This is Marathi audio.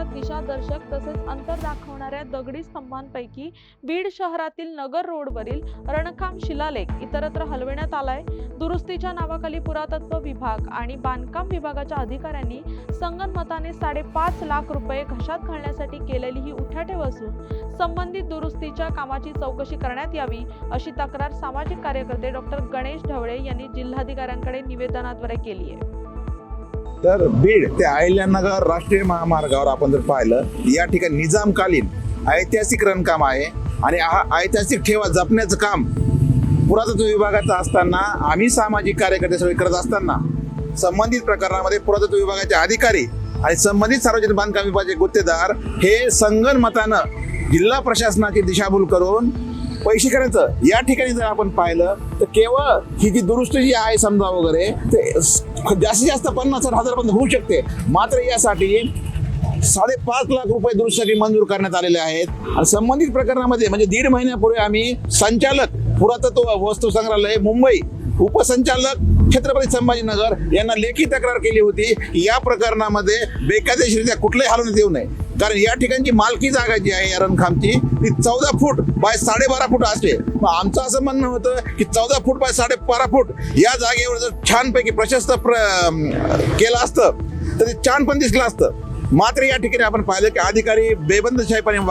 परिसरात दिशादर्शक तसेच अंतर दाखवणाऱ्या दगडी स्तंभांपैकी बीड शहरातील नगर रोडवरील रणकाम शिलालेख इतरत्र हलविण्यात आलाय. दुरुस्तीच्या नावाखाली पुरातत्व विभाग आणि बांधकाम विभागाच्या अधिकाऱ्यांनी संगनमताने साडेपाच लाख रुपये घशात घालण्यासाठी केलेली ही उठाठेव असून संबंधित दुरुस्तीच्या कामाची चौकशी करण्यात यावी अशी तक्रार सामाजिक कार्यकर्ते डॉक्टर गणेश ढवळे यांनी जिल्हाधिकाऱ्यांकडे निवेदनाद्वारे केली आहे. तर बीड ते अहिल्यानगर राष्ट्रीय महामार्गावर आपण जर पाहिलं या ठिकाणी निजामकालीन ऐतिहासिक रणकाम आहे. आणि हा ऐतिहासिक ठेवा जपण्याचं काम पुरातत्व विभागाचं असताना आम्ही सामाजिक कार्यकर्ते सगळे करत असताना संबंधित प्रकरणामध्ये पुरातत्व विभागाचे अधिकारी आणि संबंधित सार्वजनिक बांधकाम विभागाचे गुत्तेदार हे संगणमतानं जिल्हा प्रशासनाची दिशाभूल करून पैसे करायचं. या ठिकाणी जर आपण पाहिलं तर केवळ ही जी दुरुस्ती जी आहे समजा वगैरे ते जास्तीत जास्त पन्नास हजार पर्यंत होऊ शकते. मात्र यासाठी साडेपाच लाख रुपये दुरुस्तीसाठी मंजूर करण्यात आलेले आहेत. आणि संबंधित प्रकरणामध्ये म्हणजे दीड महिन्यापूर्वी आम्ही संचालक पुरातत्व वस्तू संग्रहालय मुंबई उपसंचालक छत्रपती संभाजीनगर यांना लेखी तक्रार केली होती की या प्रकरणामध्ये बेकायदेशीरित्या कुठलंही हलवण्यात येऊ नये. कारण या ठिकाणची मालकी जागा जी आहे या रणखामची ती चौदा फूट बाय साडेबारा फूट असते. मग आमचं असं म्हणणं होतं की चौदा फूट बाय साडेबारा फूट या जागेवर जर छानपैकी प्रशस्त प्र केलं असतं तर ते छान पण दिसलं असतं. मात्र या ठिकाणी आपण पाहिलं की अधिकारी बेबंदशाहीपणे वाग